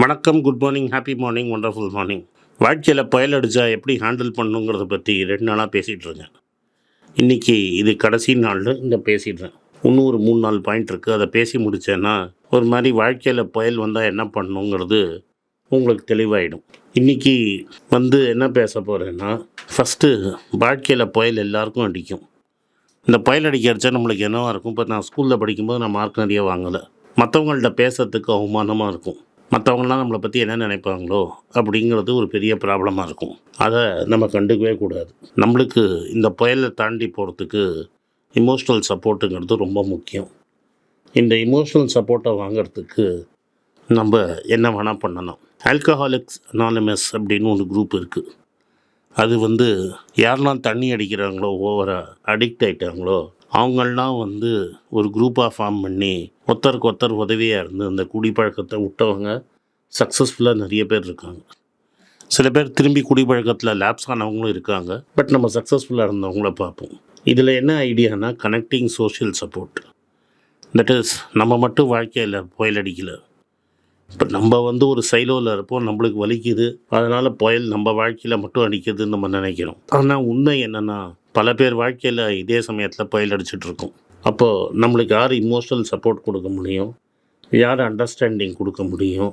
வணக்கம் good morning happy morning wonderful morning வாழ்க்கையில் புயல் அடித்தா எப்படி ஹேண்டில் பண்ணுங்கிறத பற்றி ரெண்டு நாளாக பேசிகிட்டு இருக்கேன் இன்றைக்கி இது கடைசி நாளில் இந்த பேசிடுறேன். இன்னும் ஒரு மூணு நாலு பாயிண்ட் இருக்குது அதை பேசி முடித்தேன்னா ஒரு மாதிரி வாழ்க்கையில் புயல் வந்தால் என்ன பண்ணணுங்கிறது உங்களுக்கு தெளிவாயிடும். இன்றைக்கி வந்து என்ன பேச போகிறேன்னா ஃபஸ்ட்டு வாழ்க்கையில் புயல் எல்லாருக்கும் அடிக்கும். இந்த புயல் அடிக்க அடித்தா நம்மளுக்கு என்னவாக இருக்கும்? இப்போ நான் ஸ்கூலில் படிக்கும்போது நான் மார்க் நிறைய வாங்கலை. மற்றவங்கள்ட்ட பேசுறதுக்கு அவமானமாக இருக்கும். மற்றவங்களாம் நம்மளை பற்றி என்ன நினைப்பாங்களோ அப்படிங்கிறது ஒரு பெரிய ப்ராப்ளமாக இருக்கும். அதை நம்ம கண்டுக்கவே கூடாது. நம்மளுக்கு இந்த புயலை தாண்டி போகிறதுக்கு இமோஷ்னல் சப்போர்ட்டுங்கிறது ரொம்ப முக்கியம். இந்த இமோஷ்னல் சப்போர்ட்டை வாங்குறதுக்கு நம்ம என்ன வேணால் பண்ணலாம். ஆல்கஹாலிக்ஸ் அனானமஸ் அப்படின்னு ஒரு குரூப் இருக்குது அது வந்து யாரெல்லாம் தண்ணி அடிக்கிறாங்களோ ஓவராக அடிக்ட் ஆகிட்டாங்களோ அவங்களாம் வந்து ஒரு குரூப்பாக ஃபார்ம் பண்ணி ஒருத்தருக்கு ஒருத்தர் உதவியாக இருந்து அந்த குடிப்பழக்கத்தை விட்டவங்க சக்ஸஸ்ஃபுல்லாக நிறைய பேர் இருக்காங்க. சில பேர் திரும்பி குடிப்பழக்கத்தில் லேப்ஸ் ஆனவங்களும் இருக்காங்க. பட் நம்ம சக்ஸஸ்ஃபுல்லாக இருந்தவங்கள பார்ப்போம். இதில் என்ன ஐடியானா connecting social support that is நம்ம மட்டும் வாழ்க்கையில் புயல் அடிக்கலை. இப்போ நம்ம வந்து ஒரு சைலோவில் இருப்போம். நம்மளுக்கு வலிக்குது. அதனால் புயல் நம்ம வாழ்க்கையில் மட்டும் அடிக்குதுன்னு நம்ம நினைக்கிறோம். ஆனால் உண்மை என்னென்னா பல பேர் வாழ்க்கையில் இதே சமயத்தில் புயல் அடிச்சிட்ருக்கோம் அப்போது நம்மளுக்கு யார் இமோஷனல் சப்போர்ட் கொடுக்க முடியும்? யார் அண்டர்ஸ்டாண்டிங் கொடுக்க முடியும்?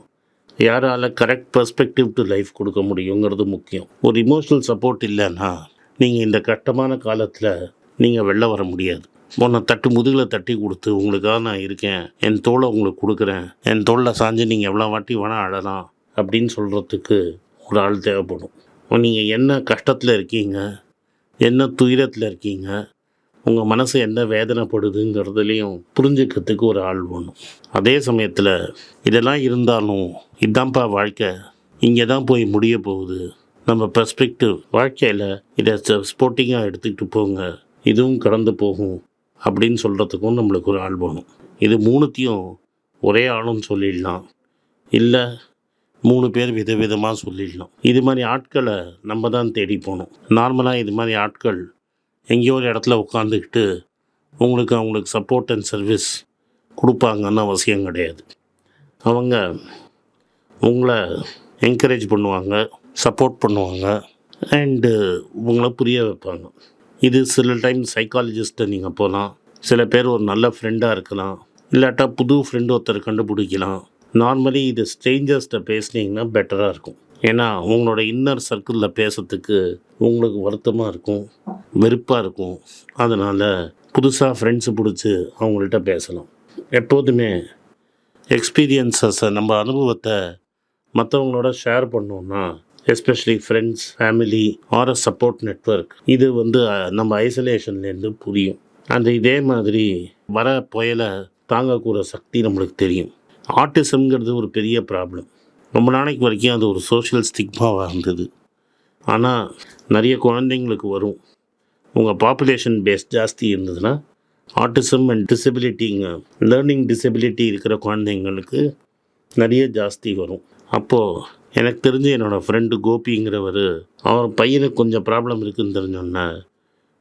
யாரால் கரெக்ட் பர்ஸ்பெக்டிவ் டு லைஃப் கொடுக்க முடியுங்கிறது முக்கியம். ஒரு இமோஷனல் சப்போர்ட் இல்லைன்னா நீங்கள் இந்த கட்டமான காலத்தில் நீங்கள் வெளில வர முடியாது. உன்னை தட்டு முதுகில் தட்டி கொடுத்து உங்களுக்காக நான் இருக்கேன். என் தோலை உங்களுக்கு கொடுக்குறேன். என் தோளில் சாஞ்சு நீங்கள் எவ்வளோ வாட்டி வேணால் அழலாம். அப்படின்னு சொல்கிறதுக்கு ஒரு ஆள் தேவைப்படும். நீங்கள் என்ன கஷ்டத்தில் இருக்கீங்க? என்ன துயரத்தில் இருக்கீங்க? உங்கள் மனசு என்ன வேதனைப்படுதுங்கிறதுலையும் புரிஞ்சுக்கிறதுக்கு ஒரு ஆள் வேணும். அதே சமயத்தில் இதெல்லாம் இருந்தாலும் இதான்ப்பா வாழ்க்கை. இங்கே தான் போய் முடிய போகுது. நம்ம பெர்ஸ்பெக்டிவ் வாழ்க்கையில் இதை ஸ்போர்ட்டிங்காக எடுத்துக்கிட்டு போங்க. இதுவும் கடந்து போகும் அப்படின்னு சொல்கிறதுக்கும் நம்மளுக்கு ஒரு ஆள் வேணும். இது மூணுத்தையும் ஒரே ஆளும் சொல்லிடலாம். இல்லை மூணு பேர் விதவிதமாக சொல்லிடலாம் இது மாதிரி ஆட்களை நம்ம தான் தேடி போகணும். நார்மலாக இது மாதிரி ஆட்கள் எங்கேயோ ஒரு இடத்துல உட்காந்துக்கிட்டு உங்களுக்கு அவங்களுக்கு சப்போர்ட் அண்ட் சர்வீஸ் கொடுப்பாங்கன்னு அவசியம் கிடையாது. அவங்க உங்களை என்கரேஜ் பண்ணுவாங்க சப்போர்ட் பண்ணுவாங்க அண்டு உங்களை புரிய வைப்பாங்க. இது சில டைம் சைக்காலஜிஸ்ட்டை நீங்கள் போகலாம். சில பேர் ஒரு நல்ல ஃப்ரெண்டாக இருக்கலாம். இல்லாட்டா புது ஃப்ரெண்டு ஒருத்தர் கண்டுபிடிக்கலாம். நார்மலி இது ஸ்ட்ரேஞ்சர்ஸ்கிட்ட பேசுனீங்கன்னா பெட்டராக இருக்கும். ஏன்னா உங்களோட இன்னர் சர்க்கிளில் பேசுறதுக்கு உங்களுக்கு வருத்தமாக இருக்கும் வெறுப்பாக இருக்கும். அதனால் புதுசாக ஃப்ரெண்ட்ஸு பிடிச்சி அவங்கள்ட்ட பேசலாம். எப்போதுமே எக்ஸ்பீரியன்ஸஸை நம்ம அனுபவத்தை மற்றவங்களோட ஷேர் பண்ணோம்னா especially friends family or uh support network இது வந்து நம்ம ஐசோலேஷன்லேருந்து புரியும். அந்த இதே மாதிரி வர புயலை தாங்கக்கூட சக்தி நம்மளுக்கு தெரியும். ஆர்டிசம்ங்கிறது ஒரு பெரிய ப்ராப்ளம் ரொம்ப நாளைக்கு வரைக்கும் அது ஒரு சோஷியல் ஸ்டிக்மாவாக இருந்தது. ஆனால் நிறைய குழந்தைங்களுக்கு வரும். உங்கள் பாப்புலேஷன் பேஸ் ஜாஸ்தி இருந்ததுன்னா ஆட்டிசம் அண்ட் டிசபிலிட்டிங்க லேர்னிங் டிசபிலிட்டி இருக்கிற குழந்தைங்களுக்கு நிறைய ஜாஸ்தி வரும். அப்போது எனக்கு தெரிஞ்சு என்னோடய ஃப்ரெண்டு கோபிங்கிறவர் அவர் பையனுக்கு கொஞ்சம் ப்ராப்ளம் இருக்குதுன்னு தெரிஞ்சோன்னே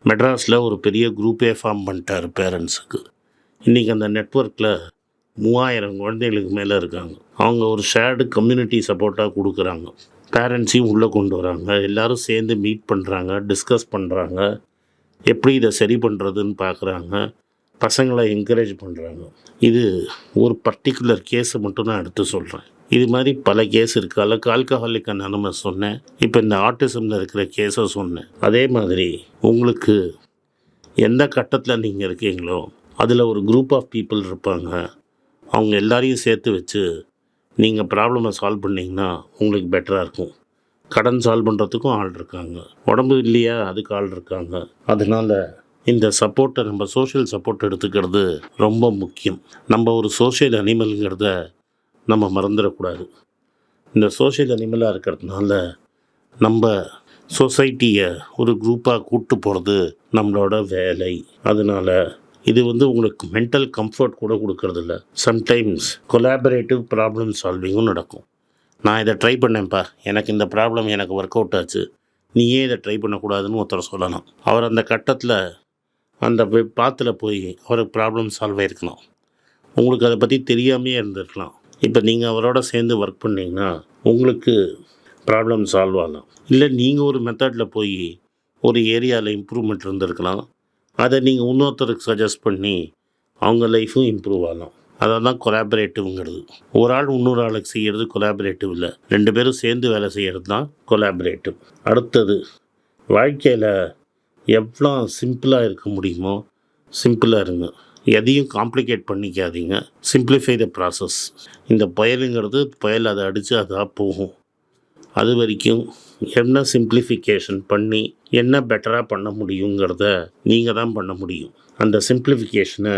மெட்ராஸில் ஒரு பெரிய குரூப்பே ஃபார்ம் பண்ணிட்டார் பேரண்ட்ஸுக்கு இன்றைக்கி அந்த நெட்வொர்க்கில் மூவாயிரம் குழந்தைகளுக்கு மேலே இருக்காங்க. அவங்க ஒரு ஷேர்டு கம்யூனிட்டி சப்போர்ட்டாக கொடுக்குறாங்க. பேரண்ட்ஸையும் உள்ளே கொண்டு வராங்க. எல்லோரும் சேர்ந்து மீட் பண்ணுறாங்க டிஸ்கஸ் பண்ணுறாங்க எப்படி இதை சரி பண்ணுறதுன்னு பார்க்குறாங்க பசங்களை என்கரேஜ் பண்ணுறாங்க இது ஒரு பர்டிகுலர் கேஸை மட்டும் நான் எடுத்து சொல்கிறேன் இது மாதிரி பல கேஸ் இருக்குது அல்லக்கு ஆல்கஹாலிக் அனானமஸ் சொன்னேன். இப்போ இந்த ஆட்டிசமில் இருக்கிற கேஸை சொன்னேன். அதே மாதிரி உங்களுக்கு எந்த கட்டத்தில் நீங்கள் இருக்கீங்களோ அதில் ஒரு குரூப் ஆஃப் பீப்புள் இருப்பாங்க. அவங்க எல்லாரையும் சேர்த்து வச்சு நீங்கள் ப்ராப்ளமை சால்வ் பண்ணிங்கன்னா உங்களுக்கு பெட்டராக இருக்கும். கடன் சால்வ் பண்ணுறதுக்கும் ஆள் இருக்காங்க. உடம்பு இல்லையா? அதுக்கு ஆள் இருக்காங்க. அதனால இந்த சப்போர்ட்டை நம்ம சோஷியல் சப்போர்ட் எடுத்துக்கிறது ரொம்ப முக்கியம். நம்ம ஒரு சோஷியல் அனிமலுங்கிறத நம்ம மறந்துடக்கூடாது. இந்த சோஷியல் அனிமலாக இருக்கிறதுனால நம்ம சொசைட்டியை ஒரு குரூப்பாக கூப்பிட்டு போகிறது நம்மளோட வேலை. அதனால இது வந்து உங்களுக்கு மென்டல் கம்ஃபர்ட் கூட கொடுக்கறதில்ல. சம்டைம்ஸ் கொலாபரேட்டிவ் ப்ராப்ளம் சால்விங்கும் நடக்கும். நான் இதை ட்ரை பண்ணேன்ப்பா எனக்கு இந்த ப்ராப்ளம் எனக்கு ஒர்க் அவுட் ஆச்சு. நீயே இதை ட்ரை பண்ணக்கூடாதுன்னு ஒருத்தர் சொல்லலாம். அவர் அந்த கட்டத்தில் அந்த பாத்தில் போய் அவருக்கு ப்ராப்ளம் சால்வ் ஆகிருக்கலாம் உங்களுக்கு அதை பற்றி தெரியாமையே இருந்திருக்கலாம். இப்போ நீங்கள் அவரோட சேர்ந்து ஒர்க் பண்ணிங்கன்னா உங்களுக்கு ப்ராப்ளம் சால்வ் ஆகலாம். இல்லை நீங்கள் ஒரு மெத்தடில் போய் ஒரு ஏரியாவில் இம்ப்ரூவ்மெண்ட் இருந்திருக்கலாம். அதை நீங்கள் இன்னொருத்தருக்கு சஜஸ்ட் பண்ணி அவங்க லைஃப்பும் இம்ப்ரூவ் ஆகலாம். அதை தான் கொலாபரேட்டிவ்ங்கிறது ஒரு ஆள் இன்னொரு ஆளுக்கு செய்கிறது கொலாபரேட்டிவ் இல்லை. ரெண்டு பேரும் சேர்ந்து வேலை செய்கிறது தான் கொலாபரேட்டிவ் அடுத்தது வாழ்க்கையில் எவ்வளோ சிம்பிளாக இருக்க முடியுமோ சிம்பிளாக இருங்க. எதையும் காம்ப்ளிகேட் பண்ணிக்காதீங்க. சிம்பிளிஃபை த ப்ராசஸ் இந்த புயலுங்கிறது புயல் அதை அடித்து அதாக போகும். அது வரைக்கும் என்ன சிம்பிளிஃபிகேஷன் பண்ணி என்ன பெட்டராக பண்ண முடியுங்கிறத நீங்கள் தான் பண்ண முடியும். அந்த சிம்பிளிஃபிகேஷனை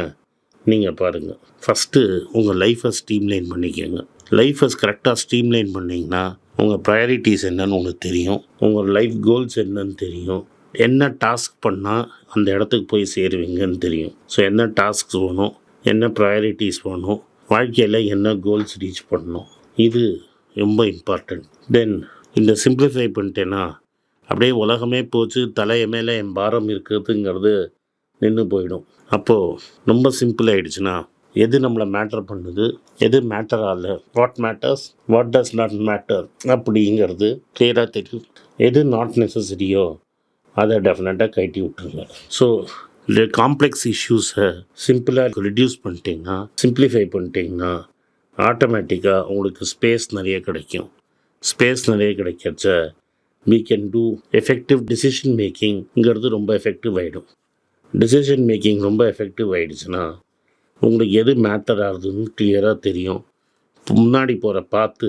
நீங்கள் பாருங்கள் ஃபஸ்ட்டு உங்கள் லைஃப்பை ஸ்ட்ரீம்லைன் பண்ணிக்கோங்க. லைஃப்பை கரெக்டாக ஸ்ட்ரீம்லைன் பண்ணிங்கன்னா உங்கள் ப்ரையாரிட்டிஸ் என்னன்னு உங்களுக்கு தெரியும். உங்கள் லைஃப் கோல்ஸ் என்னன்னு தெரியும். என்ன டாஸ்க் பண்ணால் அந்த இடத்துக்கு போய் சேருவீங்கன்னு தெரியும். ஸோ என்ன டாஸ்க் வேணும்? என்ன ப்ரையாரிட்டிஸ் வேணும்? வாழ்க்கையில் என்ன கோல்ஸ் ரீச் பண்ணணும்? இது ரொம்ப இம்பார்ட்டண்ட் தென் இந்த சிம்பிளிஃபை பண்ணிட்டேன்னா அப்படியே உலகமே போச்சு தலைய மேலே என் பாரம் இருக்குதுங்கிறது நின்று போயிடும். அப்போது ரொம்ப சிம்பிள் ஆகிடுச்சுன்னா எது நம்மளை மேட்டர் பண்ணுது எது மேட்டர் ஆகல what matters what does not matter அப்படிங்கிறது கிளியராக தெரியும். எது நாட் நெசசரியோ அதை டெஃபினட்டாக கட்டி விட்டுருங்க. ஸோ இந்த காம்ப்ளெக்ஸ் இஷ்யூஸை சிம்பிளாக ரிடியூஸ் பண்ணிட்டீங்கன்னா சிம்பிளிஃபை பண்ணிட்டீங்கன்னா ஆட்டோமேட்டிக்காக உங்களுக்கு ஸ்பேஸ் நிறைய கிடைக்கும். ஸ்பேஸ் நிறைய கிடைக்கிறச்ச we can do effective decision மேக்கிங்கிறது ரொம்ப எஃபெக்டிவ் ஆகிடும் டிசிஷன் மேக்கிங் ரொம்ப எஃபெக்டிவ் ஆகிடுச்சுன்னா உங்களுக்கு எது மேட்டர் ஆகுதுன்னு கிளியராக தெரியும். முன்னாடி போகிற பார்த்து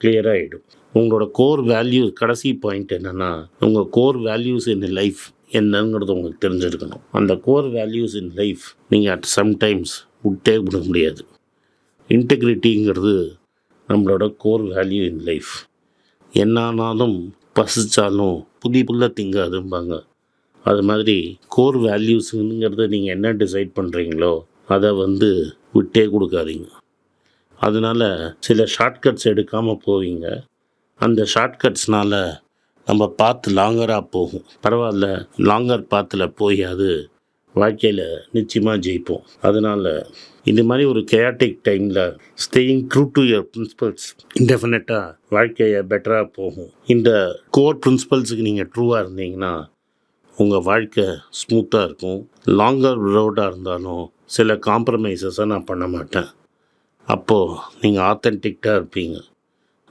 கிளியராக ஆகிடும் உங்களோட கோர் வேல்யூ கடைசி பாயிண்ட் என்னென்னா உங்கள் கோர் வேல்யூஸ் இன் லைஃப் என்னங்கிறது உங்களுக்கு தெரிஞ்சிருக்கணும். அந்த கோர் வேல்யூஸ் இன் லைஃப் நீங்கள் அட் சம்டைம்ஸ் விட்டே விட முடியாது. இன்டெகிரிட்டிங்கிறது நம்மளோட கோர் வேல்யூ இன் லைஃப் என்னானாலும் பசிச்சாலும் புதி புல்ல திங்காதும்பாங்க. அது மாதிரி கோர் வேல்யூஸுங்கிறத நீங்கள் என்ன டிசைட் பண்ணுறீங்களோ அதை வந்து விட்டே கொடுக்காதீங்க. அதனால் சில ஷார்ட்கட்ஸ் எடுக்காமல் போவீங்க. அந்த ஷார்ட்கட்ஸ்னால் நம்ம பார்த்து லாங்கராக போகும். பரவாயில்ல லாங்கர் பாத்தில் போய் அது வாழ்க்கையில் நிச்சயமாக ஜெயிப்போம். அதனால் இந்த மாதிரி ஒரு கேட்டிக் டைமில் staying true to your principles இன்டெஃபினட்டாக வாழ்க்கையை பெட்டராக போகும். இந்த கோர் பிரின்சிபல்ஸுக்கு நீங்கள் ட்ரூவாக இருந்தீங்கன்னா உங்கள் வாழ்க்கை ஸ்மூத்தாக இருக்கும். லாங்கர் ரோடாக இருந்தாலும் சில காம்ப்ரமைசஸை நான் பண்ண மாட்டேன். அப்போது நீங்கள் ஆத்தென்டிக்டாக இருப்பீங்க.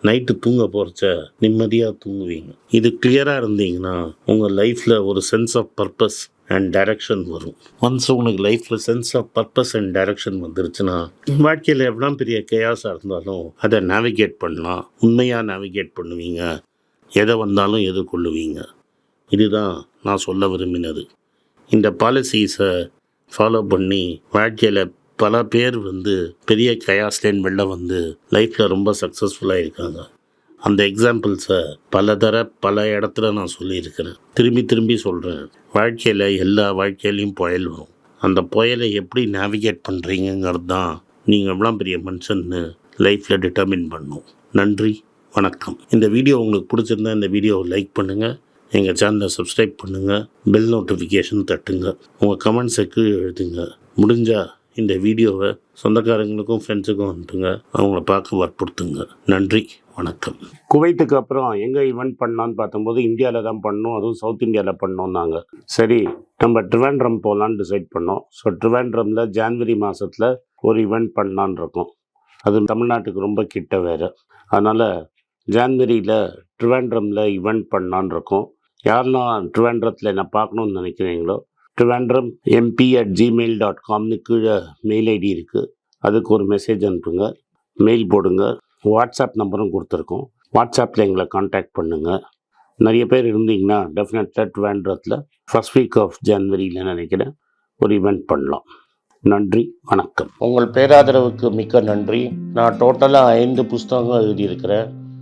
நைட்டு தூங்க போகிறச்ச நிம்மதியாக தூங்குவீங்க. இது கிளியராக இருந்தீங்கன்னா உங்கள் லைஃப்பில் ஒரு sense of purpose and direction வரும். ஒன்ஸ் உங்களுக்கு லைஃப்பில் sense of purpose and direction வந்துருச்சுன்னா வாழ்க்கையில் எவ்வளோ பெரிய கேயாஸாக இருந்தாலும் அதை நேவிகேட் பண்ணலாம். உண்மையாக நேவிகேட் பண்ணுவீங்க. எதை வந்தாலும் எதிர்கொள்ளுவீங்க. இதுதான் நான் சொல்ல விரும்பினது. இந்த பாலிசிஸை ஃபாலோ பண்ணி வாழ்க்கையில் பல பேர் வந்து பெரிய கயாஸ்லேன் வெளில வந்து லைஃப்பில் ரொம்ப சக்ஸஸ்ஃபுல்லாக இருக்காங்க அந்த எக்ஸாம்பிள்ஸை பல தர பல இடத்துல நான் சொல்லியிருக்கிறேன். திரும்பி திரும்பி சொல்கிறேன் வாழ்க்கையில் எல்லா வாழ்க்கையிலையும் புயல் வரும். அந்த புயலை எப்படி நேவிகேட் பண்ணுறீங்கிறது தான் நீங்கள் எவ்வளோ பெரிய மனுஷன்னு லைஃப்பில் டிட்டர்மின் பண்ணும். நன்றி வணக்கம். இந்த வீடியோ உங்களுக்கு பிடிச்சிருந்தா இந்த வீடியோவை லைக் பண்ணுங்கள் எங்கள் சேனலை சப்ஸ்கிரைப் பண்ணுங்கள் பெல் நோட்டிஃபிகேஷன் தட்டுங்க. உங்கள் கமெண்ட்ஸை கீழே எழுதுங்க. முடிஞ்சால் இந்த வீடியோவை சொந்தக்காரங்களுக்கும் ஃப்ரெண்ட்ஸுக்கும் அனுப்புங்க. அவங்கள பார்க்க வற்புறுத்துங்க. நன்றி. வணக்கம். குவைத்துக்கு அப்புறம் எங்கே ஈவெண்ட் பண்ணான்னு பார்த்தம்போது இந்தியாவில் தான் பண்ணோம். அதுவும் சவுத் இந்தியாவில் பண்ணோம்னாங்க சரி நம்ம ட்ரிவாண்ட்ரம் போகலான்னு டிசைட் பண்ணோம். ஸோ ட்ரிவாண்ட்ரமில் ஜான்வரி மாதத்தில் ஒரு ஈவெண்ட் பண்ணலான்னு இருக்கோம். அது தமிழ்நாட்டுக்கு ரொம்ப கிட்ட வேறு. அதனால் ஜான்வரியில் ட்ரிவாண்ட்ரமில் இவெண்ட் பண்ணலான்னு இருக்கோம். யாரெல்லாம் ட்ரிவாண்ட்ரத்தில் என்ன பார்க்கணுன்னு நினைக்கிறீங்களோ Trivandrum MP at Gmail dot காம்னு கீழே மெயில் ஐடி இருக்குது அதுக்கு ஒரு மெசேஜ் அனுப்புங்க. மெயில் போடுங்க. வாட்ஸ்அப் நம்பரும் கொடுத்துருக்கோம். வாட்ஸ்அப்பில் எங்களை காண்டாக்ட் பண்ணுங்கள் நிறைய பேர் இருந்தீங்கன்னா டெஃபினட்டாக ட்ரிவாண்ட்ரத்தில் ஃபர்ஸ்ட் வீக் ஆஃப் ஜனவரியில் நினைக்கிறேன் ஒரு ஈவெண்ட் பண்ணலாம். நன்றி வணக்கம். உங்கள் பேராதரவுக்கு மிக்க நன்றி. நான் டோட்டலாக ஐந்து புஸ்தகங்கள் எழுதியிருக்கிறேன்.